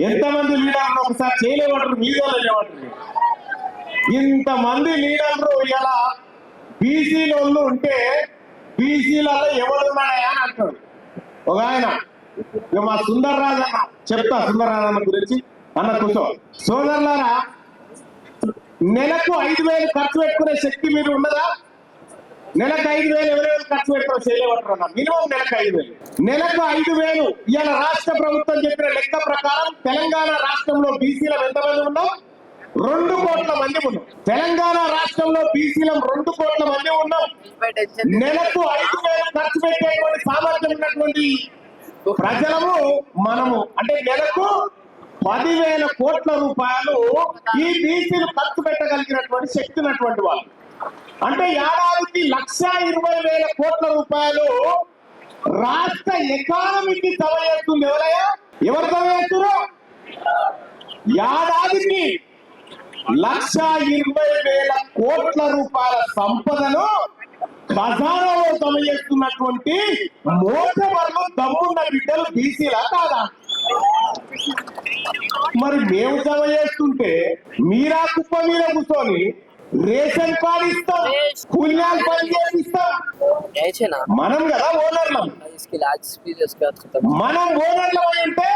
ఎంతమంది లీడర్లు ఒకసారి చేయలేమంటారు మీదో లేవంటారు ఇంతమంది లీడర్లు ఇలా బీసీలో ఉంటే బీసీలలో ఎవరున్నాయా అని అంటాడు. ఒక ఆయన మా సుందర్ రాజు అన్న చెప్తా సుందర్ రాజు అన్న గురించి. అన్న కూర్చో. సోదరులారా నెలకు ఐదు వేలు ఖర్చు పెట్టుకునే శక్తి మీరు ఉండదా నెలకు ఐదు వేలు ఎవరెవరు ఖర్చు పెట్టుకుని చేయలేమంటారు అన్న మినిమం నెలకు ఐదు వేలు. నెలకు ఐదు వేలు. ఇవాళ రాష్ట్ర ప్రభుత్వం చెప్పిన లెక్క ప్రకారం తెలంగాణ రాష్ట్రంలో బీసీల ఎంతమంది ఉన్నాం? రెండు కోట్ల మంది ఉన్నాం. తెలంగాణ రాష్ట్రంలో బీసీలం రెండు కోట్ల మంది ఉన్నాం. నెలకు ఐదు వేలు ఖర్చు పెట్టేటువంటి సామర్థ్యం ఉన్నటువంటి ప్రజలము మనము అంటే నెలకు పదివేల కోట్ల రూపాయలు ఈ బీసీలు ఖర్చు పెట్టగలిగినటువంటి శక్తి ఉన్నటువంటి వాళ్ళు. అంటే ఏడాదికి లక్ష ఇరవై వేల కోట్ల రూపాయలు రాష్ట్ర ఎకానమీకి జమ చేస్తుంది ఎవరయ్యా? ఎవరు జమ చేస్తున్నారు ఏడాదికి లక్ష ఇరవై వేల కోట్ల రూపాయల సంపదను ఖజానాలో తమ చేస్తున్నటువంటి మోసవర్లు దమ్మున్న బిడ్డలు బీసీలా కాదా? మరి మేము తమ చేస్తుంటే మీరా కుప్ప మీద కూర్చొని రేషన్ కార్డు ఇస్తాం కూలినాలు పని చేపిస్తాం మనం కదా ఓనర్లం. మనం ఓనర్లం అంటే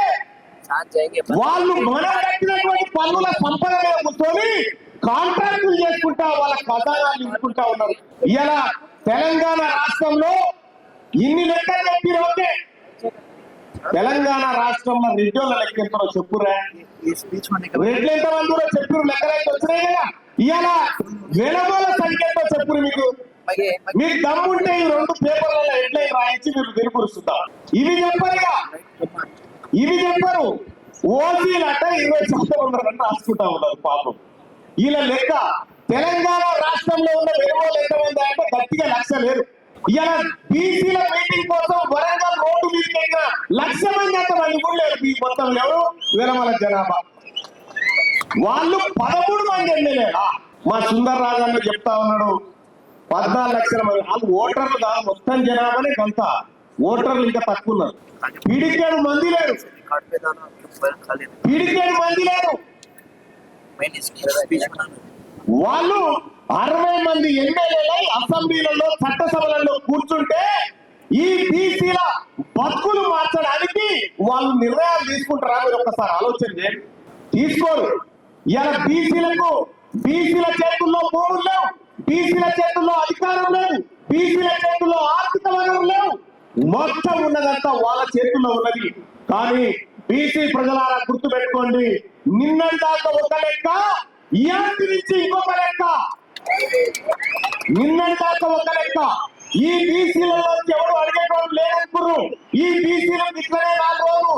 వాళ్ళు మనం కట్టినటువంటి పన్నుల సంపద కూర్చొని కాంట్రాక్టులు చేసుకుంటా వాళ్ళ ఖజానాలు ఇచ్చుకుంటా ఉన్నారు. ఇలా తెలంగాణ రాష్ట్రంలో ఇన్ని లెక్కలు చెప్పిన ఉంటే తెలంగాణ రాష్ట్రంలో రెడ్డోళ్ళ లెక్క ఎంతో చెప్పురా? రెడ్లు ఎంతమంది కూడా చెప్పారు లెక్కలైతే వచ్చినాయి కదా. ఇవాళ వేలగోల సంఖ్య ఎంతో చెప్పురు మీకు మీకు దమ్ముంటే ఈ రెండు పేపర్లలో హెడ్లైన్ రాయించి మీరు వెలుపురుస్తుంటాం ఇవి చెప్పరుగా. ఇవి చెప్పరు. ఓసీలు అంటే ఇరవై శాతం ఉన్నారని రాసుకుంటా ఉన్నారు పాపం. వీళ్ళ లెక్క తెలంగాణ రాష్ట్రంలో ఉన్న వెలుగులు ఎంతమంది అంటే గట్టిగా లక్ష లేరు. ఇలా బీసీల మీటింగ్ కోసం వరంగల్ రోడ్డు ఎక్కిన లక్ష మంది అంత మంది కూడా లేరు మొత్తం ఎవరు? విరమల జనాభా. వాళ్ళు పదమూడు మంది ఎమ్మెల్యేలా మా సుందర రాజన్న చెప్తా ఉన్నాడు. పద్నాలుగు లక్షల మంది. వాళ్ళు ఓటర్లు కాదు మొత్తం జనాభానే కొంత. ఓటర్లు ఇంకా తక్కువ ఉన్నారు. పీడికేడు మంది లేరు. పీడికేడు మంది లేరు. వాళ్ళు అరవై మంది ఎమ్మెల్యేలు అసెంబ్లీలలో చట్టసభలలో కూర్చుంటే ఈ బీసీల బతుకులు మార్చడానికి వాళ్ళు నిర్ణయాలు తీసుకుంటారా మీరు ఒకసారి ఆలోచన చేయండి. తీసుకోరు. ఇలా బీసీలకు బీసీల చేతుల్లో భూములు లేవు. బీసీల చేతుల్లో అధికారం లేదు. బీసీల చేతుల్లో ఆర్థిక వనరులు లేవు. మొత్తం ఉన్నదంతా వాళ్ళ చేతుల్లో ఉన్నది. కానీ బీసీ ప్రజలారా గుర్తు పెట్టుకోండి నిన్నటి ఒక లెక్క ఇయాటి నుంచి ఇంకొక లెక్క. నిన్నటి ఒక లెక్క. ఈ బీసీలలో ఎవరు అడిగేటోళ్ళు లేదనుకున్నారు ఈ బీసీలకు ఇట్లనే నాలుగు రోజులు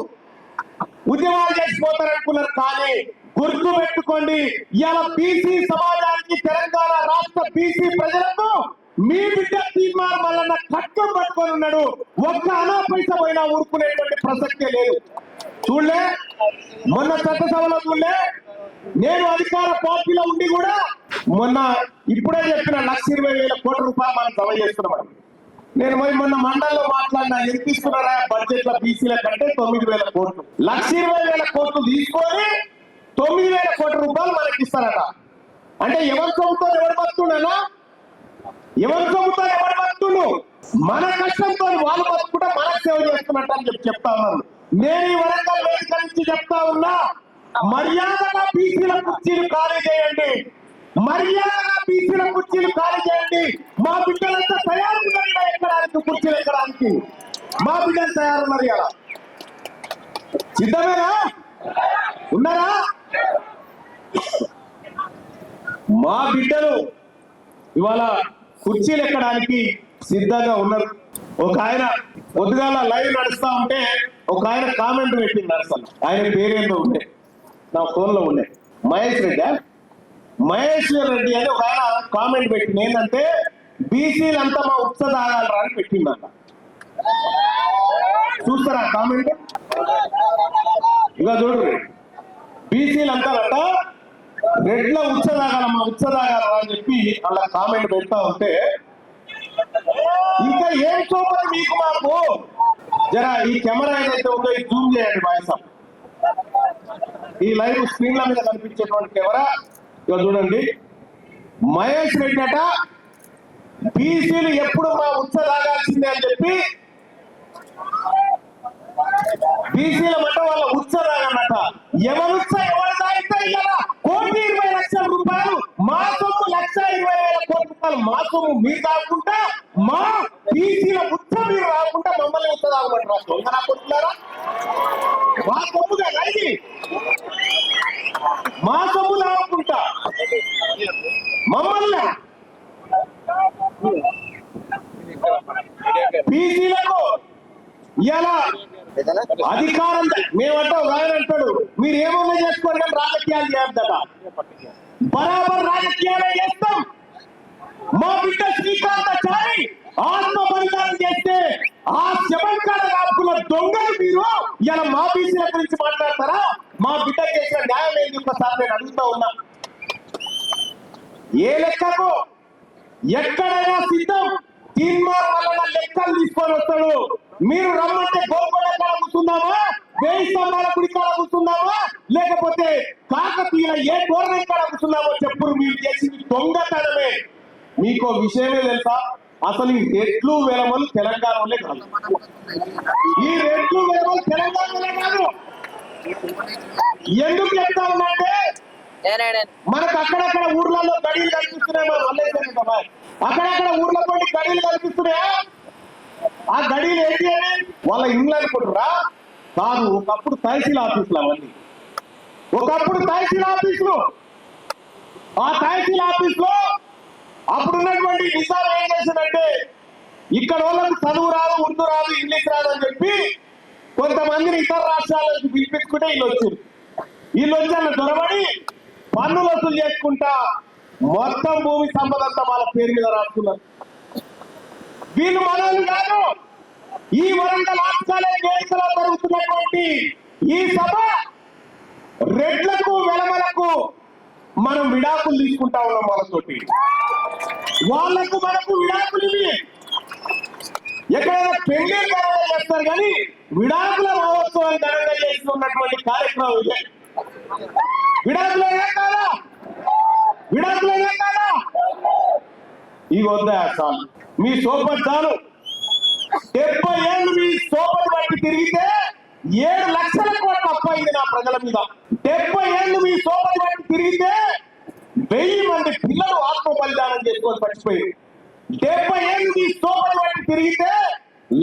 ఉద్యమాలు చేసిపోతారనుకున్నారు. కానీ గుర్తు పెట్టుకోండి ఇవాళ బీసీ సమాజానికి తెలంగాణ రాష్ట్ర బీసీ ప్రజలకు మీ బిడ్డ తీర్మానం వలన కట్టం పట్టుకొని ఉన్నాడు. ఒక్క అనా పైస పోయినా ఊరుకునేటువంటి ప్రసక్తే లేదు. చూడలే మొన్న చట్టసభలో చూడలే నేను అధికార పార్టీలో ఉండి కూడా మొన్న ఇప్పుడే చెప్పిన లక్ష ఇరవై వేల కోట్ల రూపాయలు మనం జమ చేస్తున్నాం నేను మరి మొన్న మండలిలో మాట్లాడినా ఎంత ఇస్తున్నారా బడ్జెట్లో బీసీల కంటే తొమ్మిది వేల కోట్లు లక్ష ఇరవై వేల కోట్లు తీసుకొని తొమ్మిది వేల కోట్ల రూపాయలు మనకి ఇస్తారట అంటే ఎవరి సొమ్ముతో ఎవరు బతుండనా ఎవరి సొమ్ముతో ఎవరు బతుండు మన కష్టంతో వాళ్ళు బతుకుంటే మనకు సేవ చేస్తున్నట్టు అని చెప్పి చెప్తా ఉన్నాను నేను ఈ వరంగల్ వేదిక నుంచి చెప్తా ఉన్నా మర్యాదగా బీసీల కుర్చీలు ఖాళీ చేయండి. మర్యాదగా బీసీల కుర్చీలు ఖాళీ చేయండి. మా బిడ్డలంతా తయారుగా ఎక్కడానికి కుర్చీలు ఎక్కడానికి మా బిడ్డలు తయారున్నారు ఇలా సిద్ధమేనా? ఉన్నారా? మా బిడ్డలు ఇవాళ కుర్చీలు ఎక్కడానికి సిద్ధంగా ఉన్నారు. ఒక ఆయన పొద్దుగాల లైవ్ నడుస్తా ఉంటే ఒక ఆయన కామెంట్ పెట్టింది అసలు ఆయన పేరేందో ఉండే. నా ఫోన్లో ఉండే. మహేష్ రెడ్డి మహేశ్వర్ రెడ్డి అని ఒక ఆయన కామెంట్ పెట్టింది ఏంటంటే బీసీలంతా మా ఉత్స తాగాలరా అని పెట్టిందంట చూస్తారా కామెంట్? ఇక చూడరు బీసీలంతా రెడ్ల ఉచ్చదాగాలమ్మా అని చెప్పి అలా కామెంట్ పెడతా ఉంటే ఇంకా ఏం చూపదు మీకు మాకు? జరా ఈ కెమెరా ఏదైతే ఉందో ఇది జూమ్ చేయండి వాయిస్ ఈ లైవ్ స్క్రీన్ల మీద కనిపించేటువంటి కెమెరా ఇక చూడండి. మహేష్ రెడ్డి అట బీసీలు ఎప్పుడు మా ఉత్స తాగాల్సిందే అని చెప్పి బీసీల మట వాళ్ళ ఉత్స తాగన్నట ఎవరు ఉత్స ఎవరు తాగితే ఇలా కోటి ఇరవై లక్షల రూపాయలు మా సొమ్ము లక్ష ఇరవై వేల కోట్ల రూపాయలు మీరు కాకుండా మా బీసీల ఉత్స మీరు రాకుండా మమ్మల్ని ఉత్స తాగమంటారా? దొంగ నా కొట్టులారా మా రైతు మా సొమ్ము తాగుకుంటా మమ్మల్ని బీసీలకు ఇలా అధికారం మేమంటాం రాయని అంటాడు మీరు ఏమన్నా చేసుకోరు కానీ రాజకీయాలు చేయొద్దట బరాబర్ రాజకీయాలే చేస్తాం మా బిడ్డ శ్రీకాంతాచారి ఆత్మ బలిదానం చేస్తే ఆ శవంకాల కాపుల దొంగలు మీరు ఇలా మా బీసీల గురించి మాట్లాడతారా? మా బిడ్డ చేసిన న్యాయం ఏంది? ఒకసారి నేను అడుగుతా ఉన్నా. ఏ లెక్కకు? ఎక్కడైనా సిద్ధం? తీర్మానం వలన లెక్కలు తీసుకొని వస్తాడు. మీరు రమ్మంటే గోల్కొండ కూర్చుందామా? వేయి స్తంభాల గుడి కాడ కూర్చుందామా? లేకపోతే కాకతీయ ఏ టోర్నమెంట్ కాడ కూర్చుందామో చెప్పుడు మీరు చేసింది దొంగతనమే. మీకు విషయమే తెలుసా? అసలు ఈ రెట్లు వెలమలు తెలంగాణలోనే కాదు. ఈ రెట్లు వెలమలు తెలంగాణలోనే కాదు. ఎందుకు చెప్తా ఉన్నంటే మనకు అక్కడక్కడ ఊర్లలో గడియలు కనిపిస్తున్నాయి మన కదా. అక్కడక్కడ ఊర్లో కొన్ని గడియలు కనిపిస్తున్నాయా? ఆ గడియలు ఏంటి అని వాళ్ళ ఇండ్లు అనుకుంటారా కాదు ఒకప్పుడు తహసీల్ ఆఫీసులు అవన్నీ. ఒకప్పుడు తహసీల్ ఆఫీసులు. ఆ తహసీల్ ఆఫీస్ అప్పుడున్నటువంటి అప్పుడు ఉన్నటువంటి ఏం చేసిందంటే ఇక్కడ వాళ్ళకు చదువు రాదు ఉర్దూ రాదు ఇంగ్లీష్ రాదు అని చెప్పి కొంతమందిని ఇతర రాష్ట్రాలకు పిలిపించుకుంటే వీళ్ళు వచ్చారు. వీళ్ళు వచ్చి అన్న దొరబడి పన్నులు వసూలు చేసుకుంటా మొత్తం భూమి సంపద అంతా వాళ్ళ పేరు మీద రాసుకున్నారు. వీళ్ళు మనల్ని కాదు ఈ వరంగల్ ఆర్ట్స్ కాలేజ్ వేదికలో జరుగుతున్నటువంటి ఈ సభ రెడ్లకు వెలమలకు మనం విడాకులు తీసుకుంటా ఉన్నాం వాళ్ళతోటి. వాళ్ళకు మనకు విడాకులు ఇవి. ఎక్కడైనా పెళ్ళి చేస్తారు కానీ విడాకుల మహోత్సవాన్ని ఘనంగా చేస్తున్నటువంటి కార్యక్రమం ఇదే. విడాకులేనా కాదా విడాకులేనా కాదా ఈ వద్దా చాలు. మీ సోపతి చాలు. డెబ్బై ఏళ్ళు మీ సోపతి బట్టి తిరిగితే ఏడు లక్షల కోట్ల అప్పయింది నా ప్రజల మీద. డెబ్బై ఏళ్ళు మీ సోపతి బట్టి తిరిగితే వెయ్యి మంది పిల్లలు ఆత్మ బలిదానం చేసుకొని చచ్చిపోయారు. డెబ్బై ఎనిమిది మీ సోపతి బట్టి తిరిగితే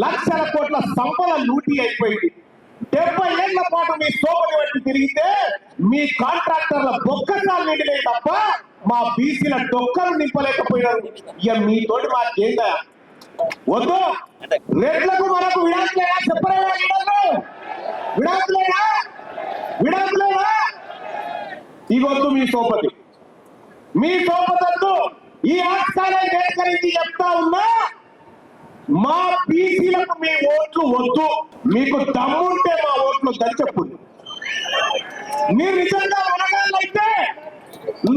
లక్షల కోట్ల సంపద లూటీ అయిపోయింది. డెబ్బై ఏళ్ళ పాటు మీ సోమని బట్టి తిరిగితే మీ కాంట్రాక్టర్ల బొక్కసాలు నిండినాయి తప్ప మా బీసీల డొక్కలు నింపలేకపోయినారు. ఇక మీతోటి మాకేందా వద్దు. రెడ్లకు మనకు విడాకులేనా చెప్పలేదా విడాకులేనా? విడాకులేనా? ఇవద్దు మీ సోపతి మీ సోపతద్దు ఈ ఆస్థానం వేకరించి చెప్తా ఉన్నా మా బీసీలకు మీ ఓట్లు వద్దు మీకు దమ్ముంటే మా ఓట్లు వద్దని చెప్పు మీరు నిజంగా అనగాలైతే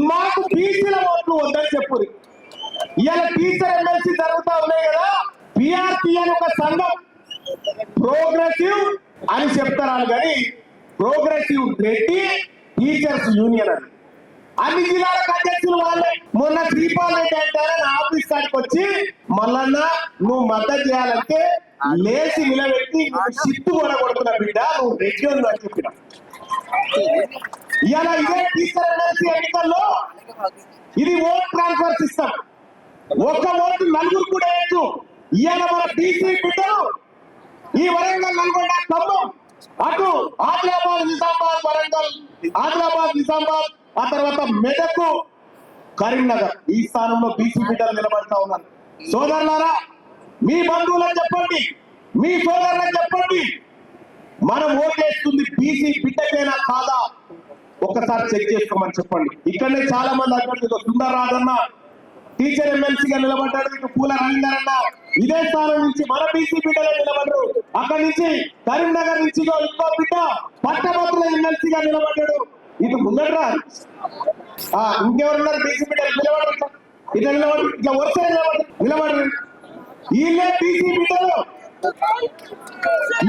మాకు బీసీల ఓట్లు వద్దని చెప్పు ఇవాళ టీచర్ ఎమ్మెల్సీ జరుగుతా ఉన్నాయి కదా పిఆర్టీ అని ఒక సంఘం. ప్రోగ్రెసివ్ అని చెప్తారు కానీ ప్రోగ్రెసివ్ రెడ్డి టీచర్స్ యూనియన్ అని. అన్ని జిల్లాలకు అధ్యక్షులు వాళ్ళే. మొన్న శ్రీపాల్ రెడ్డి అంటారా ఆఫీస్ కాడికి వచ్చి మల్లన్న నువ్వు మద్దతు చేయాలంటే లేచి నిలబెట్టి నువ్వు సిట్టు కొడగొడుతున్న బిడ్డ నువ్వు రెడ్డి ఉంది అని చెప్పిన. ఇలా ఇదే తీసుకెళ్ళి ఎన్నికల్లో. ఇది ఓట్ ట్రాన్స్ఫర్ సిస్టమ్. ఒక్క ఓటు నలుగురు కూడా వేయచ్చు ఇవాళ మన బీసీ బిడ్డలు ఈ వరంగల్ నల్గొండ ఖమ్మం అటు ఆదిలాబాద్ నిజామాబాద్ వరంగల్ ఆదిలాబాద్ నిజామాబాద్ ఆ తర్వాత మెదకు కరీంనగర్ ఈ స్థానంలో బీసీ బిడ్డలు నిలబడతా ఉన్నారు సోదరులారా మీ బంధువులకు చెప్పండి మీ సోదరులకు చెప్పండి మనం ఓట్లేస్తుంది బీసీ బిడ్డకేనా కాదా? ఒక్కసారి చెక్ చేసుకోమని చెప్పండి. ఇక్కడనే చాలా మంది అక్కడ సుందర్ రాజన్న టీచర్ ఎమ్మెల్సీగా నిలబడ్డాడు ఇటు పూల రవీందరన్న ఇదే స్థానం నుంచి మన బీసీ బిడ్డలే నిలబడ్డారు అక్కడి నుంచి కరీంనగర్ నుంచి ఇంకో బిడ్డ పట్టభద్రుల ఎమ్మెల్సీగా నిలబడ్డాడు. ఇటు ముందరా ఇంకెవరున్నారు? బీసీ బిడ్డలు నిలబడరు ఇట్లా. నిలబడి ఇట్లా వరుస నిలబడి నిలబడరు. వీళ్ళే బీసీ బిడ్డలు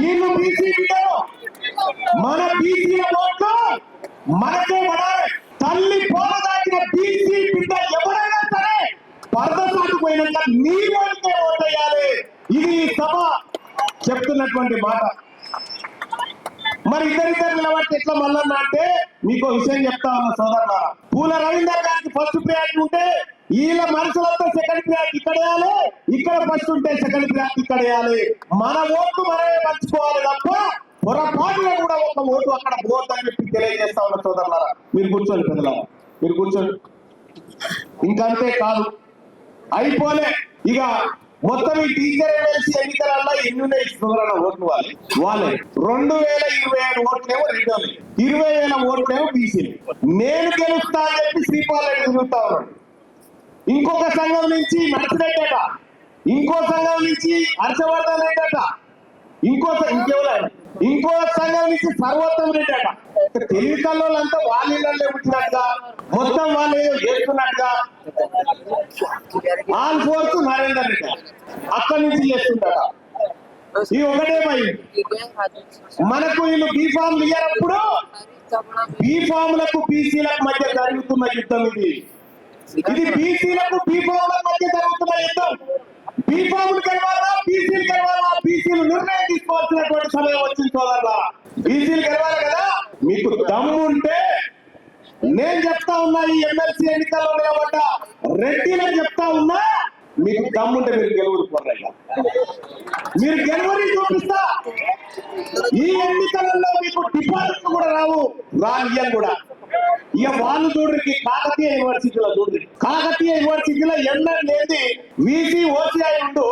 వీళ్ళు బీసీ బిడ్డలు మన బీసీల ఓట్లు మనకే పడాలి. తల్లి పోల బీసీ బిడ్డ ఎవరైనా సరే పరద పోయినాక నీ వాళ్ళకే ఓటేయాలి ఇది సభ చెప్తున్నటువంటి మాట. మరి ఇద్దరిద్దరు నిలబడితే ఎట్లా మళ్ళన్నా అంటే మీకు విషయం చెప్తా ఉన్నా సోదరుల పూల రవీందర్ గారికి ఫస్ట్ ప్రియారిటీ ఉంటే వీళ్ళ మనుషులతో సెకండ్ ప్రియారిటీ ఇక్కడ వేయాలి. ఇక్కడ ఫస్ట్ ఉంటే సెకండ్ ప్రియారిటీ ఇక్కడ వేయాలి. మన ఓట్లు మనమే పంచుకోవాలి తప్ప పొరపాటులో కూడా ఒక ఓటు అక్కడ పోద్దని చెప్పి తెలియజేస్తా ఉన్న సోదరులారా. మీరు కూర్చోండి పెద్దలారా. మీరు కూర్చోండి. ఇంకంతే కాదు. అయిపోలే. ఇక మొత్తం ఈ టీచర్ ఎమ్మెల్సీ ఎన్నికలలో ఎన్ని ఉన్నాయి సుధరణ ఓట్లు వాళ్ళు? వాళ్ళే. రెండు వేల ఇరవై ఏడు ఓట్లేమో రిటర్న్. ఇరవై వేల ఓట్లేమో బీసీలు నేను గెలుస్తా అని చెప్పి శ్రీపాల్ రెడ్డి తిరుగుతా ఉన్నాడు. ఇంకొక సంఘం నుంచి నర్సిరెడ్డి ఇంకో సంఘం నుంచి హర్షవర్ధన్ రెడ్డి ఇంకో ఇంకెవరు? ఇంకో సంఘం నుంచి సర్వోత్తమ రెడ్డి అట. తెలివి కల్లోళ్ళంతా వాళ్ళ ఇళ్ళల్లో ఉంటున్నట్టుగా మొత్తం వాళ్ళు ఏదో చేస్తున్నట్టుగా ఆల్ ఫోర్స్ నరేందర్ రెడ్డి అక్కడి నుంచి చేస్తుంటాట ఈ ఒకటే భయం మనకు వీళ్ళు బీఫామ్ ఇయ్యనప్పుడు బీఫామ్లకు బీసీలకు మధ్య జరుగుతున్న యుద్ధం ఇది. ఇది బీసీలకు బీఫామ్ల మధ్య జరుగుతున్న యుద్ధం. బీఫాములు గెలవాలా బీసీలు బీసీలు నిర్ణయం తీసుకోవాల్సినటువంటి సమయం వచ్చింది సోదరులా బీసీలు గెలవాలి కదా? మీకు దమ్ము ఉంటే నేను చెప్తా ఉన్నా ఈ ఎమ్మెల్సీ ఎన్నికల్లో నిలబడ్డ రెడ్డిని చెప్తా ఉన్నా మీకు దమ్ముంటే మీరు గెలువురు పోరాయ్యా మీరు గెలువని చూపిస్తా. ఈ ఎన్నికలలో మీకు డిపాజిట్ కూడా రావు రానియం కూడా. ఇక వాళ్ళు చూడరికి కాకతీయ యూనివర్సిటీలో చూడరు. కాకతీయ యూనివర్సిటీలో ఎన్నర్ లేది వీసీ ఓసీఐ ఉండు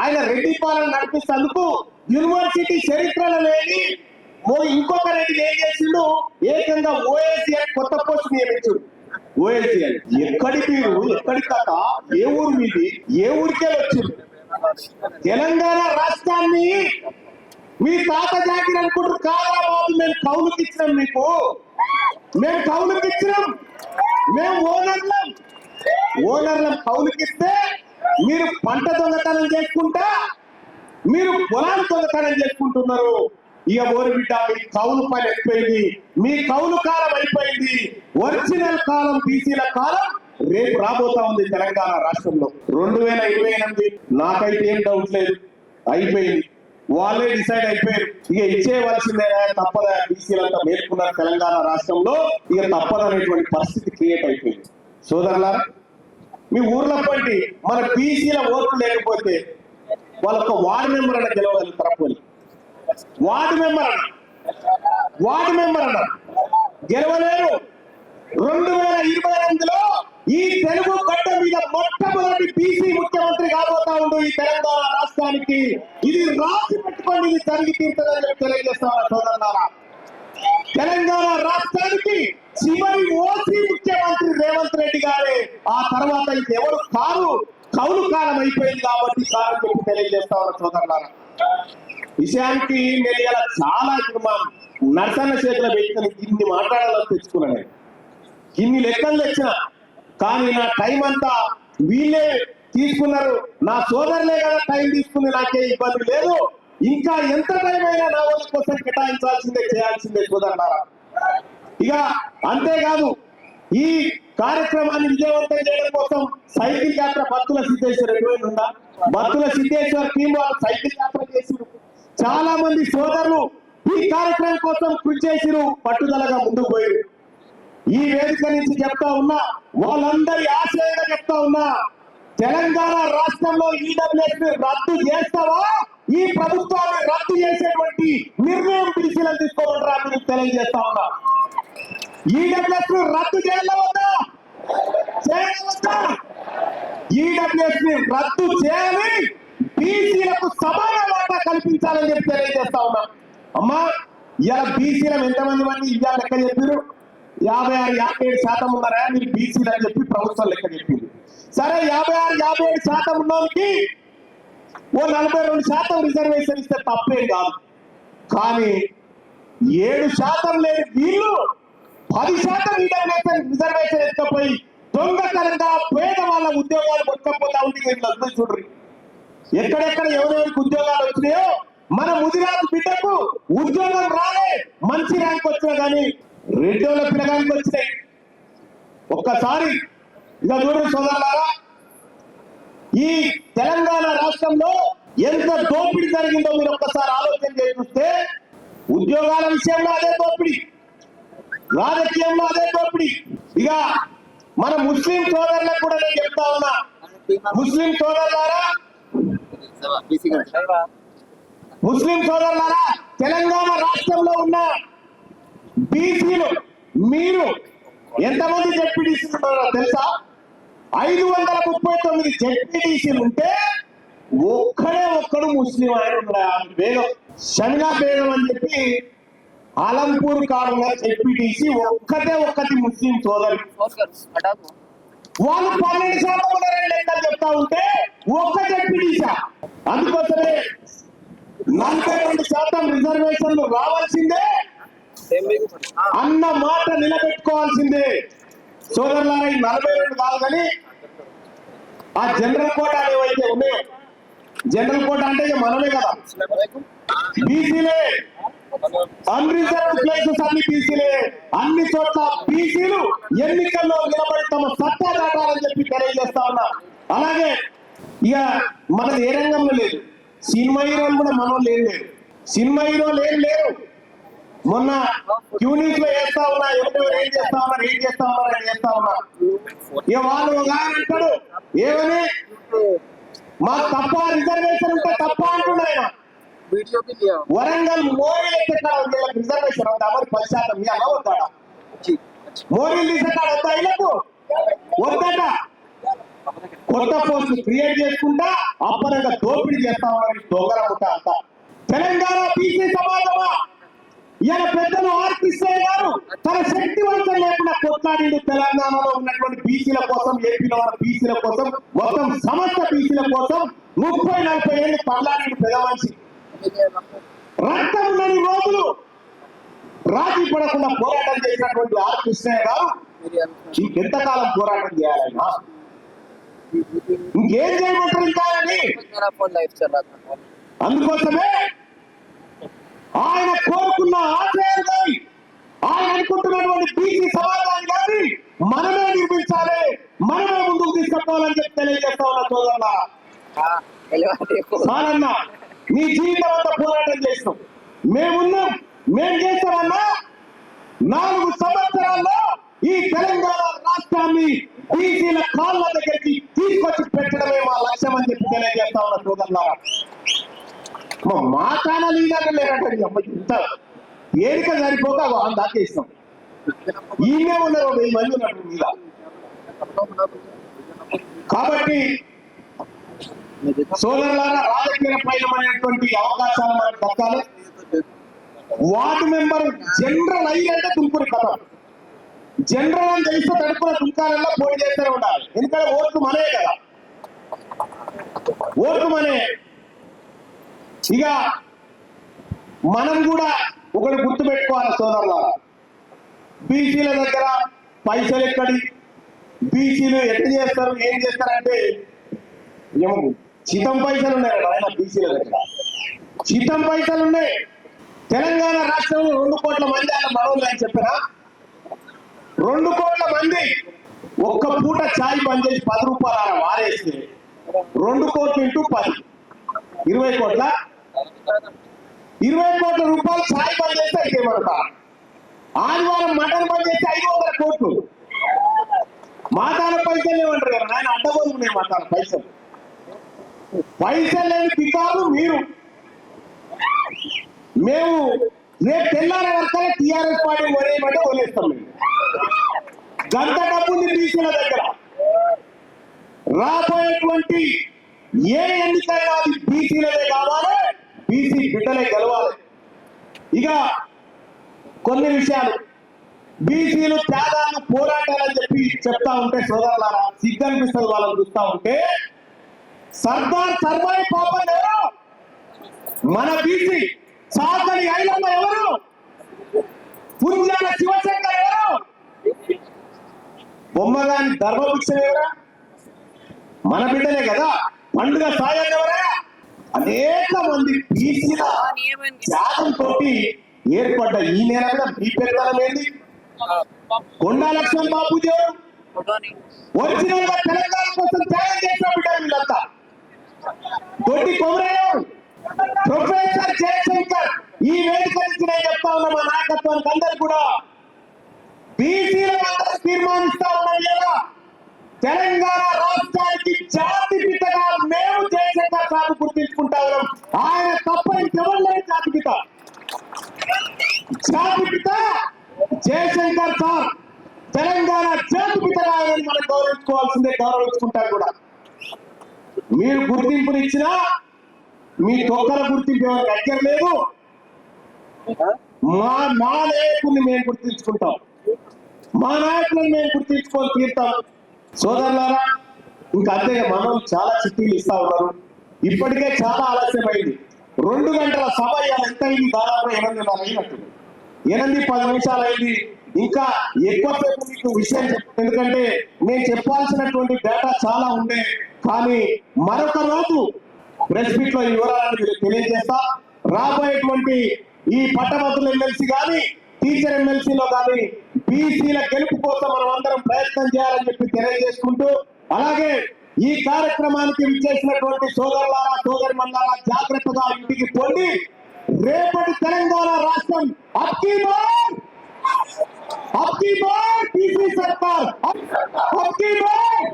ఆయన రెడ్డి పాలన నడిపిస్తేందుకు యూనివర్సిటీ చరిత్రలో లేని ఓ ఇంకొక రెడ్డి ఏం చేసిండు? ఏకంగా ఓఎస్సీ అని కొత్త పోస్ట్ నియమించుడు. ఓఎస్సీ అని. ఎక్కడి మీరు ఎక్కడి కథ ఏ ఊరు మీది ఏ ఊరికే వచ్చింది? తెలంగాణ రాష్ట్రాన్ని మీ తాత జాగిరి అనుకుంటారు. కాదా బాబు మేము కౌలుకి ఇచ్చినాం మీకు. మేము కౌలుకి ఇచ్చినాం. మేము ఓనర్లం. ఓనర్లం కౌలుకి ఇస్తే మీరు పంట దొంగతనం చేసుకుంటా మీరు పొలాలు దొంగతనం చేసుకుంటున్నారు. ఇక ఓరి బిడ్డ మీ కౌలు పని అయిపోయింది. మీ కౌలు కాలం అయిపోయింది. ఒరిజినల్ కాలం బీసీల కాలం రేపు రాబోతా ఉంది తెలంగాణ రాష్ట్రంలో. రెండు వేల ఇరవై ఎనిమిది నాకైతే ఏం డౌట్ లేదు. అయిపోయింది. వాళ్ళే డిసైడ్ అయిపోయారు. ఇక ఇచ్చేయవలసిందే తప్పదా బీసీలంతా మేల్కొన్నారు తెలంగాణ రాష్ట్రంలో. ఇక తప్పదనేటువంటి పరిస్థితి క్రియేట్ అయిపోయింది. సోదరులారా మీ ఊర్లో మన బీసీల ఓట్లు లేకపోతే వాళ్ళొక్క వార్డు మెంబర్ అన్న గెలవగలుగుతారా పోనీ వార్డు మెంబర్ అన్న. వార్డు మెంబర్ అన్న. గెలవలేరు. రెండు వేల ఇరవై ఎనిమిదిలో ఈ తెలుగు గడ్డ మీద మొట్టమొదటి బీసీ ముఖ్యమంత్రి కాబోతా ఉండు ఈ తెలంగాణ రాష్ట్రానికి. ఇది రాసి పెట్టుకోండి ఇది జరిగి తీరుతుందని చెప్పి తెలియజేస్తాను సోదరులారా. తెలంగాణ రాష్ట్రానికి చివరి ఓసీ ముఖ్యమంత్రి రేవంత్ రెడ్డి గారే. ఆ తర్వాత ఎవరు కారు? కౌలు కాలం అయిపోయింది కాబట్టి కారం చెప్పి తెలియజేస్తా ఉన్నా సోదరులారా. విషయానికి నేను ఇలా చాలా ఇప్పుడు మా నరసన్న చేతిలో పెట్టుకుని ఇన్ని మాట్లాడాలని తెచ్చుకున్నాను నేను. ఇన్ని లెక్కలు తెచ్చిన. కానీ నా టైం అంతా వీళ్ళే తీసుకున్నారు. నా సోదరులే కదా టైం తీసుకుంది నాకే ఇబ్బంది లేదు. ఇంకా ఎంత టైం అయినా నా వాళ్ళ కోసం కేటాయించాల్సిందే చేయాల్సిందే సోదరులారా. ఇక అంతేకాదు ఈ కార్యక్రమాన్ని విజయవంతం చేయడం కోసం సైకిల్ యాత్ర భక్తుల సిద్ధేశ్వర ఎటువంటి ఉందా? భక్తుల సిద్ధేశ్వర టీం వాళ్ళు సైకిల్ యాత్ర చేసిరు. చాలా మంది సోదరులు ఈ కార్యక్రమం కోసం కృషి చేసిరు పట్టుదలగా ముందుకు పోయారు. ఈ వేదిక నుంచి చెప్తా ఉన్నా వాళ్ళందరి ఆశయంగా చెప్తా ఉన్నా తెలంగాణ రాష్ట్రంలో ఈడబ్ల్యూఎస్ రద్దు చేస్తావా? ఈ ప్రభుత్వాన్ని రద్దు చేసేటువంటి నిర్ణయం పిలిచిన తీసుకోమంటారా తెలియజేస్తా ఉన్నా. ఈడబ్ల్యూఎస్ రద్దు చేయలేవద్దా ఈడబ్ల్యూఎస్ని రద్దు చేయాలి. బీసీలకు సమాన వాటా కల్పించాలని చెప్పి తెలియజేస్తా ఉన్నా. అమ్మా ఇలా బీసీలం ఎంతమంది మంది ఇవాళ లెక్క చెప్పారు యాభై ఆరు యాభై ఏడు శాతం ఉన్నారా? మీరు బీసీలు అని చెప్పి ప్రభుత్వం లెక్క చెప్పింది. సరే యాభై ఆరు యాభై ఏడు శాతం ఉన్నోళ్ళకి ఓ నలభై రెండు శాతం రిజర్వేషన్ ఇస్తే తప్పేం కాదు. కానీ ఏడు శాతం లేని వీళ్ళు పది శాతం రిజర్వేషన్ రిజర్వేషన్ ఎత్తపోయి దొంగతనంగా పేద వాళ్ళ ఉద్యోగాలు కొట్టకపోతా ఉంది మీరు అందరూ చూడ్రి. ఎక్కడెక్కడ ఎవరెవరికి ఉద్యోగాలు వచ్చినాయో మన ముదిరాజు బిడ్డకు ఉద్యోగం రాలే మంచి ర్యాంక్ వచ్చినా కానీ రెడ్డోళ్ళ పిల్లగానికి వచ్చినాయి. ఒక్కసారి ఇక చూడండి సోదరులారా ఈ తెలంగాణ రాష్ట్రంలో ఎంత దోపిడీ జరిగిందో మీరు ఒక్కసారి ఆలోచన చేసి చూస్తే ఉద్యోగాల విషయంలో అదే దోపిడీ. రాజకీయంలో అదే దోపిడీ ఇక మన ముస్లిం సోదరులకు కూడా నేను చెప్తా ఉన్నా. ముస్లిం సోదరులారా ముస్లిం సోదరులారా తెలంగాణ రాష్ట్రంలో ఉన్న బీసీలు మీరు ఎంతమంది జడ్పీటీసీలు ఉన్నారో తెలుసా? ఐదు వందల ముప్పై తొమ్మిది జడ్పీటీసీలు ఉంటే ఒక్కడే ఒక్కడు ముస్లిం ఆయన ఉన్నాడు. ఆమె శనిగా షమినా అని చెప్పి ఆలంపూర్ కాడున్న జడ్పీటీసీ ఒక్కటే ఒక్కటి ముస్లిం సోదరి. వాళ్ళు పన్నెండు శాతం లెక్కలు చెప్తా ఉంటే ఒక్క జడ్పీటీసా అందుకోసమే నలభై రెండు శాతం రిజర్వేషన్లు రావాల్సిందే. అన్న మాట నిలబెట్టుకోవాల్సిందే. సోదరులారా ఈ నలభై రెండు కాదు కానీ ఆ జనరల్ కోట ఏవైతే ఉన్నాయో జనరల్ కోట అంటే మనమే కదా. బీసీలే. అన్రిజర్వ్ ప్లేసెస్ అన్ని బీసీలే అన్ని చోట్ల బీసీలు ఎన్నికల్లో నిలబడి తమ సత్తా దాటాలని చెప్పి తెలియజేస్తా ఉన్నా. అలాగే ఇక మనది ఏ రంగంలో లేదు. సినిమా హీరోలు కూడా మనం లేరు. లేదు సినిమా హీరోలు ఏం లేరు. మొన్న యూనిట్లో వేస్తా ఉన్నా ఎవరెవరు ఏం చేస్తా ఉన్నారు ఏం చేస్తా ఉన్నారు అని చేస్తా ఉన్నా. ఇక వాళ్ళు ఒక ఆయన అంటాడు ఏమని? మాకు తప్ప రిజర్వేషన్ ఉంటే తప్ప అంటున్నాడు ఆయన. वीडियो भी लिया వరంగల్ మోరీలు ఎక్కడ వీళ్ళకి రిజర్వేషన్ ఉందా మరి పది శాతం ఇవ్వాలా వద్దాడా जी మోరీలు తీసేకాడ వద్దా వీళ్ళకు వద్దట కొత్త పోస్ట్ క్రియేట్ చేసుకుంటా అప్పనంగా దోపిడీ చేస్తా ఉన్నారు దొంగర ముఠ అంతా తెలంగాణ బీసీ సమాజమా ఈయన పెద్దలు ఆర్పిస్తే గారు తన శక్తి వంచన లేకుండా కొట్లాడిండు తెలంగాణలో ఉన్నటువంటి బీసీల కోసం ఏపీలో ఉన్న బీసీల కోసం మొత్తం సమస్త బీసీల కోసం ముప్పై నలభై ఏళ్ళు పల్లాడిండు పెద్ద మనిషి రక్తం లేని రోజులు రాజీ పడకుండా పోరాటం చేసినటువంటి ఆర్ కృష్ణయ్య గారు ఇంకెంతకాలం పోరాటం చేయాలన్నా? ఇంకేం చేయమంటారు ఇంకాయని అందుకోసమే ఆయన కోరుకున్న ఆశయాన్ని ఆయన అనుకుంటున్నటువంటి బీసీ సమాజాన్ని కానీ మనమే నిర్మించాలి మనమే ముందుకు తీసుకుపోవాలని చెప్పి తెలియజేస్తా ఉన్నా సోదరులా మీ జీవితం అంతా పోరాటం చేస్తాం. మేమున్నాం. మేం చేస్తామన్నా? నాలుగు సంవత్సరాల్లో ఈ తెలంగాణ రాష్ట్రాన్ని బీసీల కాళ్ళ దగ్గరికి తీసుకొచ్చి పెట్టడమే మా లక్ష్యం అని చెప్పి తెలియజేస్తా ఉన్న సోదరులారా. మా మాటాన లీడర్లు లేరంటే ఇంత ఏరిక సరిపోక వాళ్ళు దాకేస్తాం ఈయనే ఉన్నారు వెయ్యి మంది ఉన్నారు మీద. కాబట్టి సోదరులారా రాజకీయ పైనమైనటువంటి అవకాశాలు మనకు దక్కాలి. వార్డు మెంబర్ జనరల్ అయ్యంటే తుంపురు కథ. జనరల్ అని తెలిస్తే తడుపున తుంకాలల్లో పోటీ చేస్తూనే ఉండాలి. ఎందుకంటే ఓట్లు మనే కదా. ఓట్లు మనే ఇక మనం కూడా ఒకటి గుర్తు పెట్టుకోవాలి సోదరులారా. బీసీల దగ్గర పైసలు ఎక్కడి? బీసీలు ఎట్లా చేస్తారు? ఏం చేస్తారంటే ఏమో చితం పైసలు ఉన్నాయి ఆయన బీసీల దగ్గర. చితం పైసలు ఉన్నాయి. తెలంగాణ రాష్ట్రంలో రెండు కోట్ల మంది ఆయన మనోళ్ళు అని చెప్పారా రెండు కోట్ల మంది ఒక్క పూట ఛాయ్ బంద్ చేసి పది రూపాయలు ఆడ వారేస్తే రెండు కోట్లు ఇంటూ పది. ఇరవై కోట్ల? ఇరవై కోట్ల రూపాయలు ఛాయ్ బంద్ చేస్తే అయితే మనక ఆదివారం మటన్ బంద్ చేస్తే ఐదు వందల కోట్లు. మాతాల పైసలు ఏమంటారు కదా ఆయన అడ్డబోతున్నాయి మాతాల పైసలు. పైసలు లేని పికాలు మీరు. మేము రేపు తెల్లారే వరకనే టీఆర్ఎస్ పార్టీ వరేయమంటే వదిలేస్తాం మేము. గంట డబ్బుని తీసుకున్న దగ్గర రాబోయేటువంటి ఏ ఎన్నికైనా అది బీసీలదే కావాలి బీసీ బిడ్డలే గెలవాలి. ఇక కొన్ని విషయాలు. బీసీలు త్యాగాలు పోరాటాలని చెప్పి చెప్తా ఉంటే సోదరులారా సిగ్గు అనిపిస్తుంది వాళ్ళని చూస్తా ఉంటే సర్దార్ సర్వాయి పాపం ఎవరు? మన బీసీ సాకలి ఐలమ్మ ఎవరు? పుంజాల శివశంకర్ ఎవరు? బొమ్మగాని ధర్మభిక్ష ఎవరా? మన బిడ్డలే కదా. పండుగ సాయం ఎవరా? అనేక మంది బీసీల ఏర్పడ్డ ఈ నేల మీద మీ పెద్దలం ఏంది? కొండా లక్ష్మణ్ బాబు దేవుడు. గా తెలంగాణ కోసం త్యాగం చేసిన బిడ్డలు వీళ్ళంతా. దొడ్డి కొమరయ్య ప్రొఫెసర్ జయశంకర్ ఈ వేదిక నుంచి నేను చెప్తా ఉన్నా మా నాయకత్వానికి అందరు కూడా. బీసీల తీర్మానిస్తా ఉన్నాం లేదా తెలంగాణ రాష్ట్రానికి జాతి పితగా మేము జయశంకర్ సాగు గుర్తించుకుంటా ఉన్నాం ఆయన తప్ప ఇంకెవరు లేని జాతి పిత జాతి పిత జయశంకర్ సార్ తెలంగాణ జాతి పితగా ఆయనని మనం గౌరవించుకోవాల్సిందే గౌరవించుకుంటారు కూడా మీరు ఇచ్చినా మీ తొక్కల గుర్తింపు ఎవరికి అక్కర్లేదు. మా మా నాయకుడిని మేము గుర్తించుకుంటాం. మా నాయకులను మేము గుర్తించుకొని తీర్థం సోదరులారా ఇంకా అంతే మనం చాలా చిట్టీలు ఇస్తా ఉన్నారు. ఇప్పటికే చాలా ఆలస్యమైంది. రెండు గంటల సభ ఎంత అయింది? దాదాపు ఎనిమిదిన్నర అయినట్టు. ఎనిమిది పది నిమిషాలు అయింది. ఇంకా ఎక్కువ మీకు విషయం చెప్తాను ఎందుకంటే నేను చెప్పాల్సినటువంటి డేటా చాలా ఉండే. కానీ మరొక రోజు ప్రెస్ మీట్లో వివరాలను తెలియజేస్తా. రాబోయేటువంటి ఈ పట్టభద్రుల ఎమ్మెల్సీ కానీ టీచర్ ఎమ్మెల్సీలో కానీ బీసీల గెలుపు కోసం మనం అందరం ప్రయత్నం చేయాలని చెప్పి తెలియజేసుకుంటూ అలాగే ఈ కార్యక్రమానికి విచ్చేసినటువంటి సోదరులారా సోదరి మండలారా జాగ్రత్తగా ఇంటికి పొంది రేపటి తెలంగాణ రాష్ట్రం అబ్కీ బార్ బార్ బీసీ సర్కార్ బార్